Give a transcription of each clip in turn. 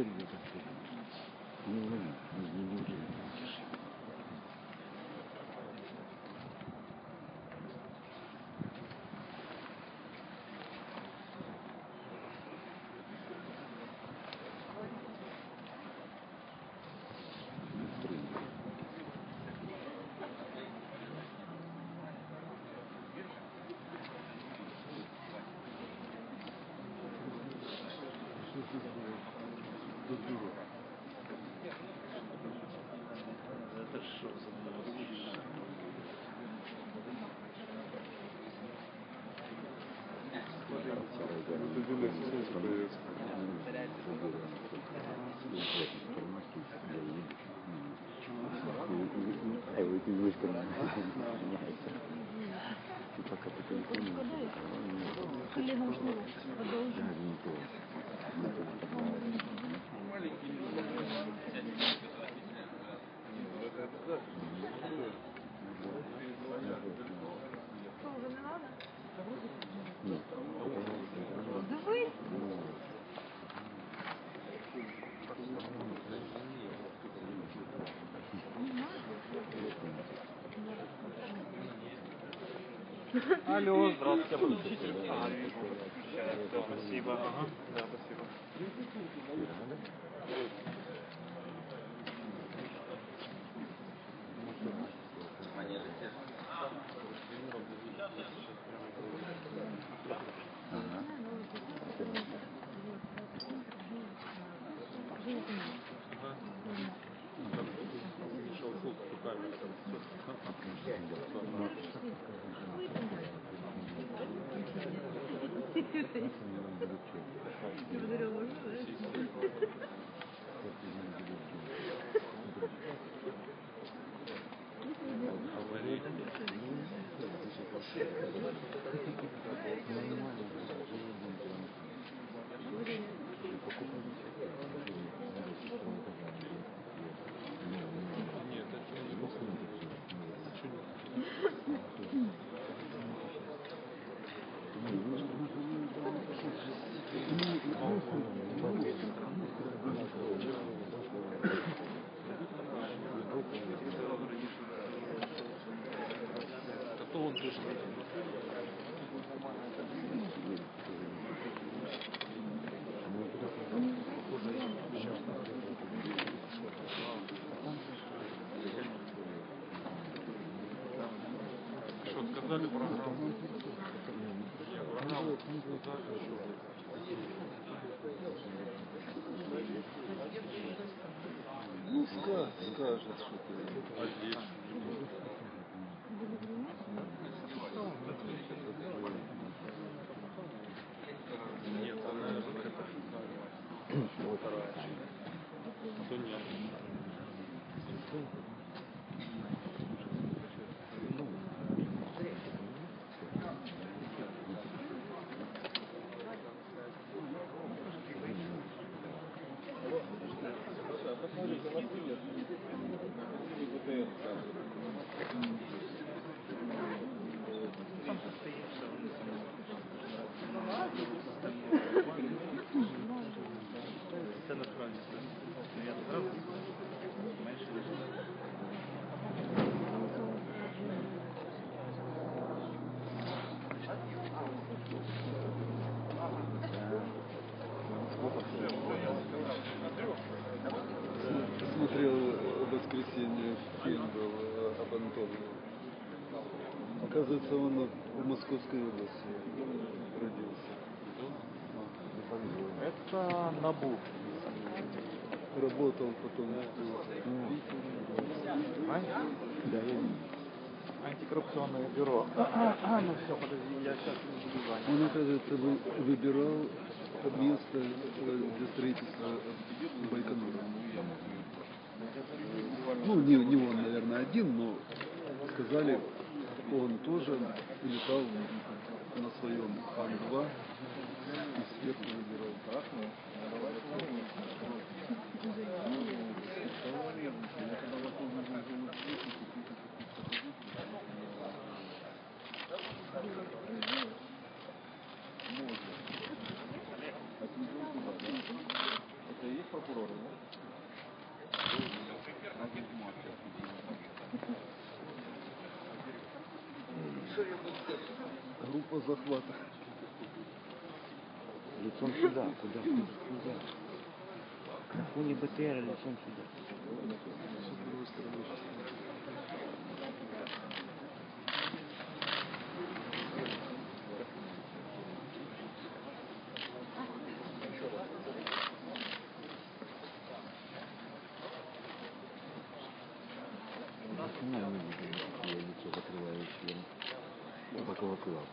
теперь идет отсюда. Не ловим, мы не будем. Ушла. Продолжим. Да, Алло, здравствуйте, я буду учитель. Ага, все, спасибо. Ага, да, спасибо. Ага. Благодарю, можно, да? Кто он пришел? Что, сказали программу? Нет, программу сказали, Ну, ска- скажет, что ты. Нет, она это вторая. А то нет. Оказывается, он в Московской области родился. Это Набу. Работал потом Да, я не. Антикоррупционное бюро. А, а, ну все, подожди, я сейчас звонить. Он, оказывается, вы- выбирал место э, для строительства Байконура. Ну, не, не он, наверное, один, но сказали, он тоже летал на своем А-2 и сверху выбирал Это и есть прокурор, да? Агент Маркер. Группа захвата. Лицом сюда, куда? Куда? На фоне БТР лицом сюда. блокував.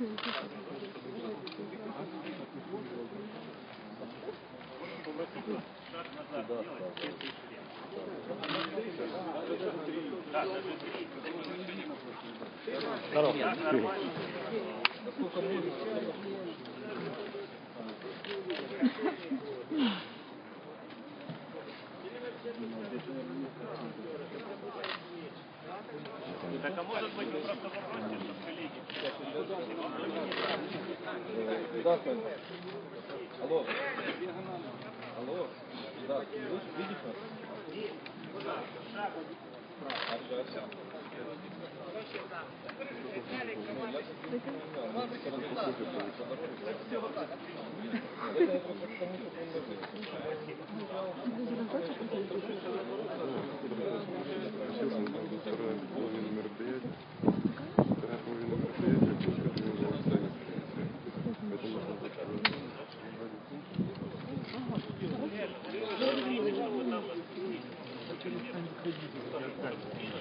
Thank you. Здорово. Так а может быть вы просто попросите, чтобы коллеги... Алло. Алло. Да, видишь нас? 这个餐具配置简直太多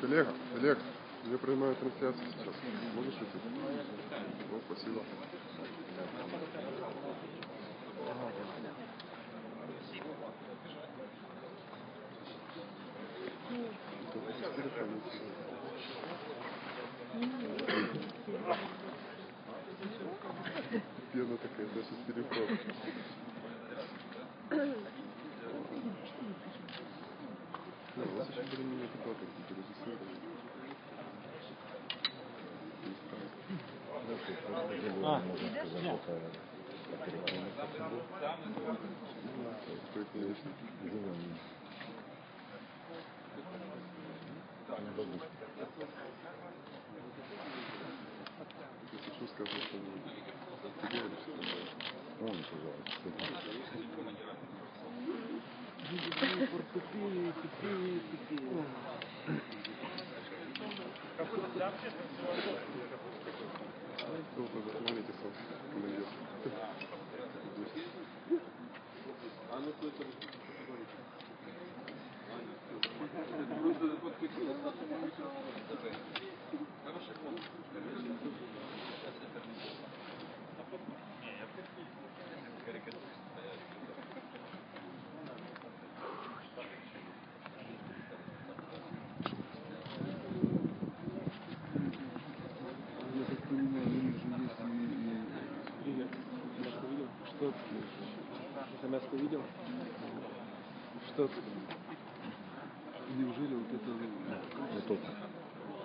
Коллега, Олег, я принимаю трансляцию сейчас. Можешь идти? Ну, спасибо. Пена Я хочу сказать, что ты говоришь, что он, пожалуйста. Фортепеи, пепеи, пепеи. Смотрите, собственно, сам командир. Я раз увидел, что неужели вот это, вот? Это.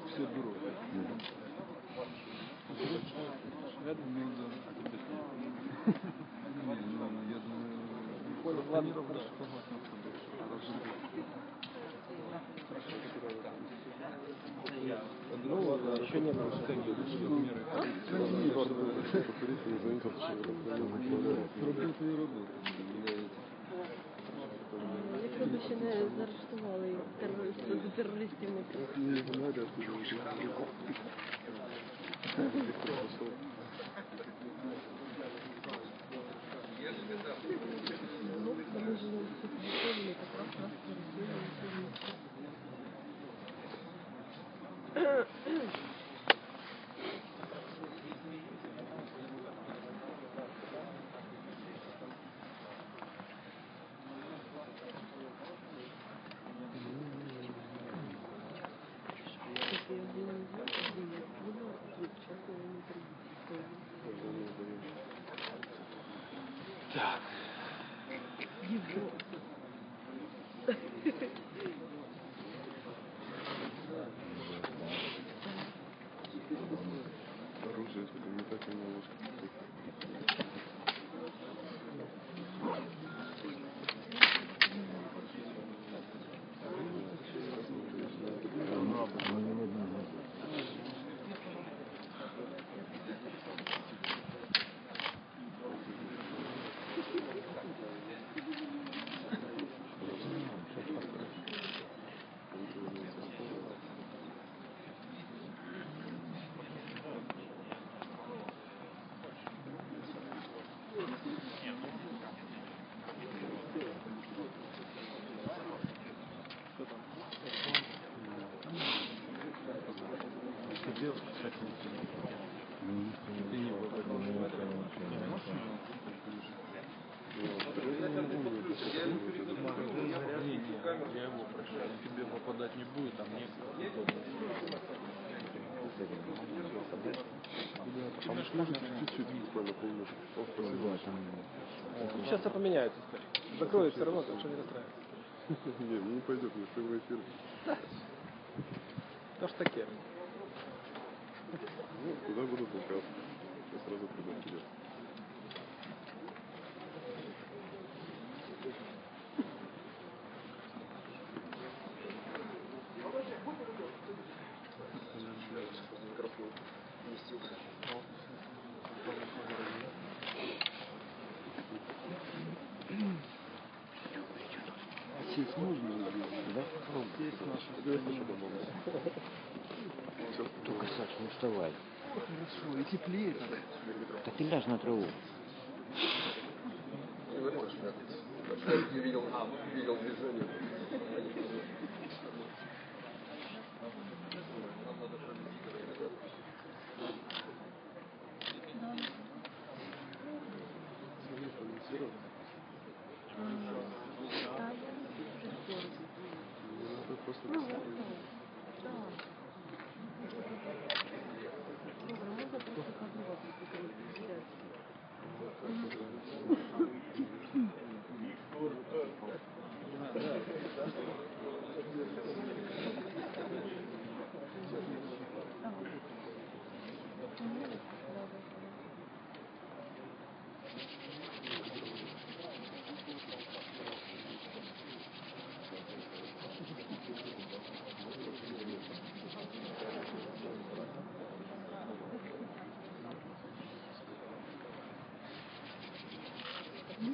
все бюро. Угу. Рядом мне он Я думаю, ладно, хорошо, ну ладно, еще не было. Трубил твою работу. Заарештували терористів не прийшли. Попадать не будет, а мне А вы можете чуть-чуть буквально полножку? О, спасибо. Да, там Сейчас все поменяется. Закроют все равно, так что не расстраивайся. Не, ну не пойдет, мне в прямой эфир. То ж таке. заказ. Я сразу предупредил. Хорошо, и теплее так. Так ты ляжь на траву. Я видел, видел движение. Mm-hmm.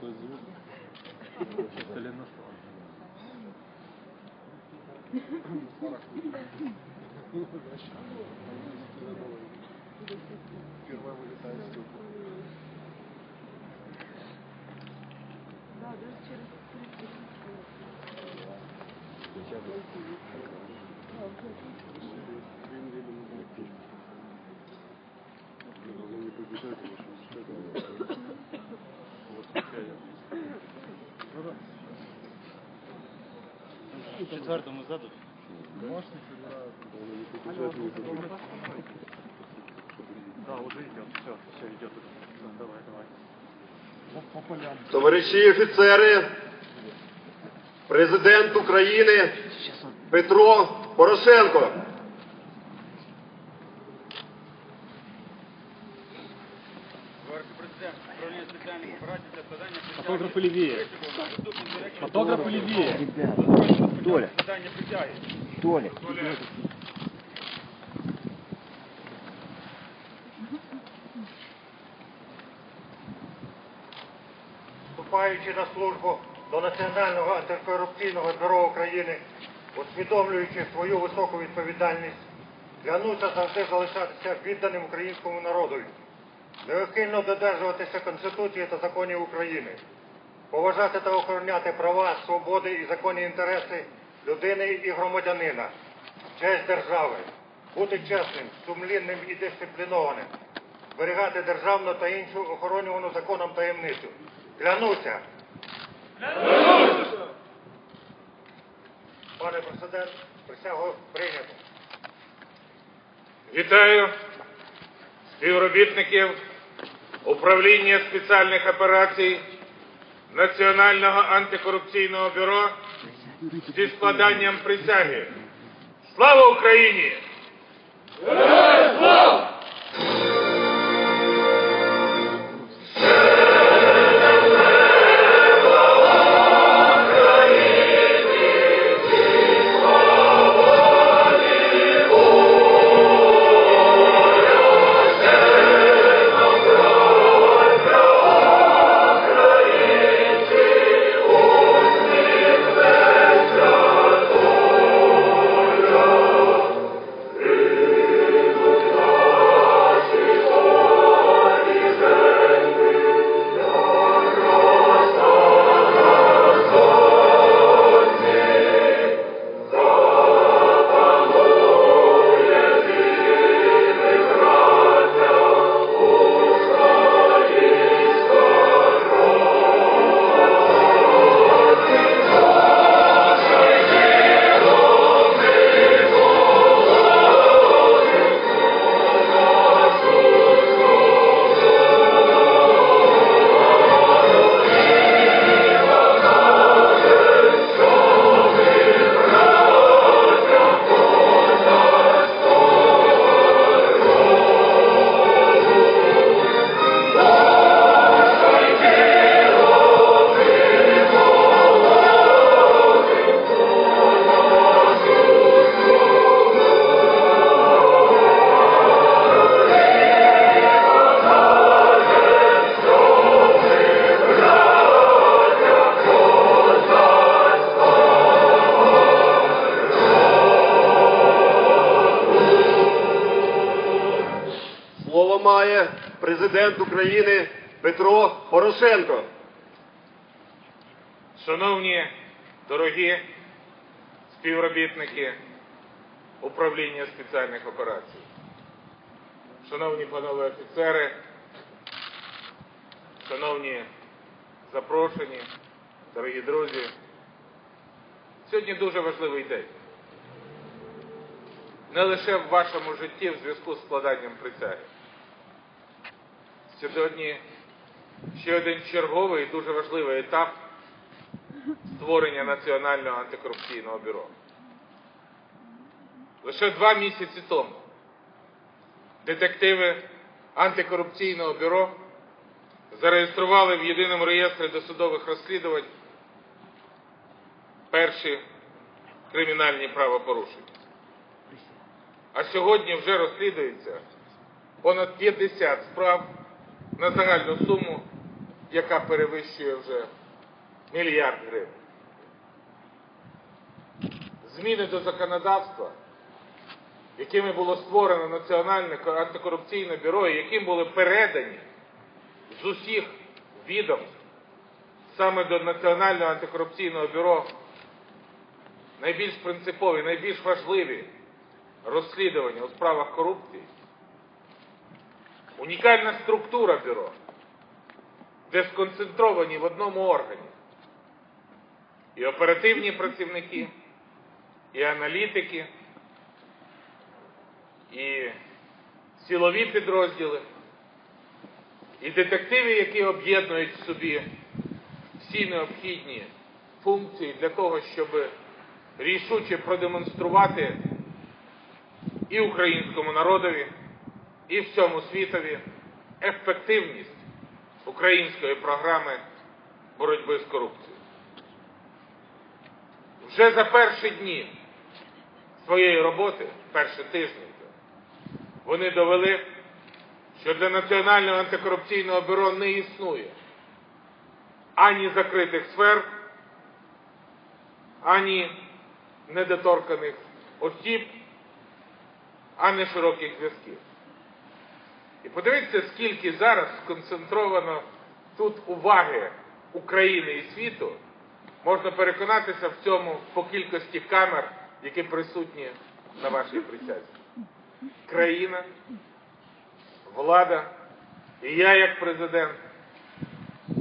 Такой звук. Коленослав. Первая вылетает. Побежать. Да, уже идет. Все, все идет. Да, Давай, давай. Товарищи. Товариші офіцери, президент України Петро Порошенко. Фотографы левее. Фотографы левее. Толя, Толя, Вступаючи на службу до Національного антикорупційного бюро України, усвідомлюючи свою високу відповідальність, клянуся завжди залишатися відданим українському народу, неухильно додержуватися Конституції та законів України, поважати та охороняти права, свободи і законні інтереси людини і громадянина, честь держави, бути чесним, сумлінним і дисциплінованим, зберігати державну та іншу охоронювану законом таємницю. Клянуся. Пане президент, присягу прийнято. Вітаю співробітників управління спеціальних операцій Національного антикорупційного бюро зі складанням присяги. Слава Україні! має Петро Порошенко. Шановні дорогі співробітники управління спеціальних операцій, шановні панове офіцери, шановні запрошені, дорогі друзі, сьогодні дуже важливий день. Не лише в вашому житті в зв'язку з складанням присяги. Сьогодні ще один черговий і дуже важливий етап створення Національного антикорупційного бюро. Лише два місяці тому детективи антикорупційного бюро зареєстрували в єдиному реєстрі досудових розслідувань перші кримінальні правопорушення. А сьогодні вже розслідується понад 50 справ на загальну суму, яка перевищує вже мільярд гривень. Зміни до законодавства, якими було створено Національне антикорупційне бюро, і яким були передані з усіх відомств саме до Національного антикорупційного бюро найбільш принципові, найбільш важливі розслідування у справах корупції, унікальна структура бюро, де сконцентровані в одному органі. І оперативні працівники, і аналітики, і силові підрозділи, і детективи, які об'єднують в собі всі необхідні функції для того, щоб рішуче продемонструвати і українському народові, і всьому світові ефективність української програми боротьби з корупцією. Вже за перші дні своєї роботи, перші тижні, вони довели, що для Національного антикорупційного бюро не існує ані закритих сфер, ані недоторканих осіб, ані широких зв'язків. І подивіться, скільки зараз сконцентровано тут уваги України і світу, можна переконатися в цьому по кількості камер, які присутні на вашій присязі. Країна, влада і я як президент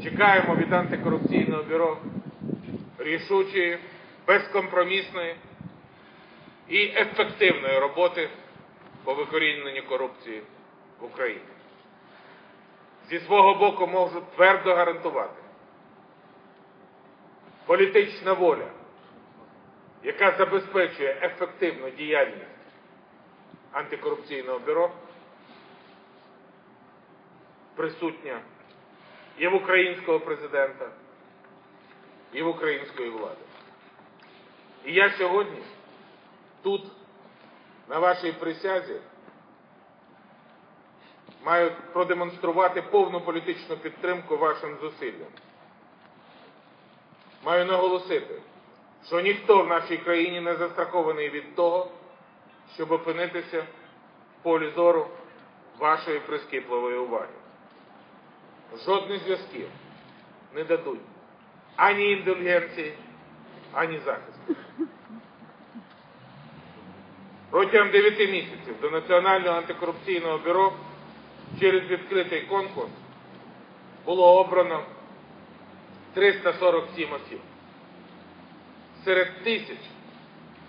чекаємо від антикорупційного бюро рішучої, безкомпромісної і ефективної роботи по викоріненню корупції в Україні. Зі свого боку можу твердо гарантувати, політична воля, яка забезпечує ефективну діяльність антикорупційного бюро, присутня і в українського президента, і в української влади. І я сьогодні тут, на вашій присязі, маю продемонструвати повну політичну підтримку вашим зусиллям. Маю наголосити, що ніхто в нашій країні не застрахований від того, щоб опинитися в полі зору вашої прискіпливої уваги. Жодних зв'язків не дадуть ані індульгенції, ані захисту. Протягом 9 місяців до Національного антикорупційного бюро через відкритий конкурс було обрано 347 осіб. Серед тисяч,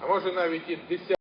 а може навіть і десятків.